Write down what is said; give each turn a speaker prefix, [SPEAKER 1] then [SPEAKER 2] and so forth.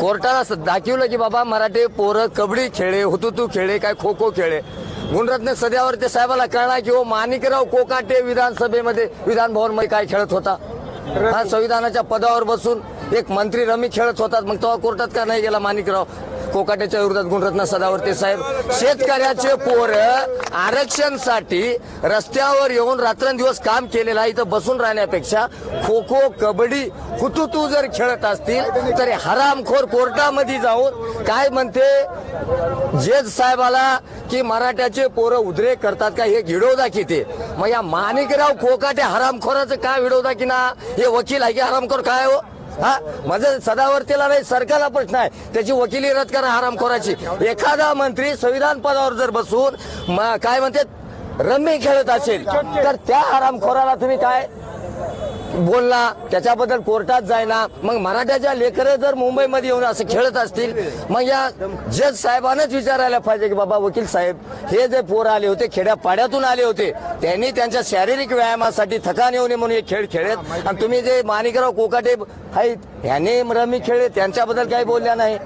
[SPEAKER 1] कोर्टाला दाखवलं की बाबा मराठी पोरं कबड्डी खेळे हुतुतू खेळे काय खो खो खेळे. गुणरत्न सध्यावर ते साहेबाला कळणार की हो माणिकराव कोकाटे विधानसभेमध्ये विधान काय खेळत होता. हा संविधानाच्या पदावर बसून एक मंत्री रमी खेळत होतात मग तेव्हा कोर्टात का नाही गेला माणिकराव? कोकाट्याच्या विरोधात गुणरत्न सदावर्ते साहेब शेतकऱ्याचे पोरं आरक्षणसाठी रस्त्यावर येऊन रात्रंदिवस काम केलेलं आहे इथं बसून राहण्यापेक्षा खो खो कबड्डी हुतुतू जर खेळत असतील तर हरामखोर कोर्टामध्ये जाऊन काय म्हणते जेज साहेबाला की मराठ्याचे पोरं उद्रेक करतात का हे व्हिडिओ ते. मग या माणिकराव कोकाटे हरामखोराचं काय विडोदाखी ना? हे वकील आहे की हरामखोर काय हो? हा? माझं सदावर्तीला नाही सरकारला प्रश्न आहे. त्याची वकिली रद्द करा हरामखोराची एखादा मंत्री संविधान पदावर जर बसून काय म्हणते रम्मी खेळत असेल तर त्या हरामखोराला तुम्ही काय बोलला त्याच्याबद्दल कोर्टात जायना मग मराठ्याच्या लेकरं जर मुंबईमध्ये येऊन असं खेळत असतील मग या जज साहेबांनाच विचारायला पाहिजे की बाबा वकील साहेब हे जे पोर आले होते खेड्यापाड्यातून आले होते त्यांनी त्यांच्या शारीरिक व्यायामासाठी थकान येऊ नये म्हणून हे खेळ खेळत आणि तुम्ही जे माणिकराव कोकाटे आहेत ह्याने रमी खेळले त्यांच्याबद्दल काही बोलल्या नाही.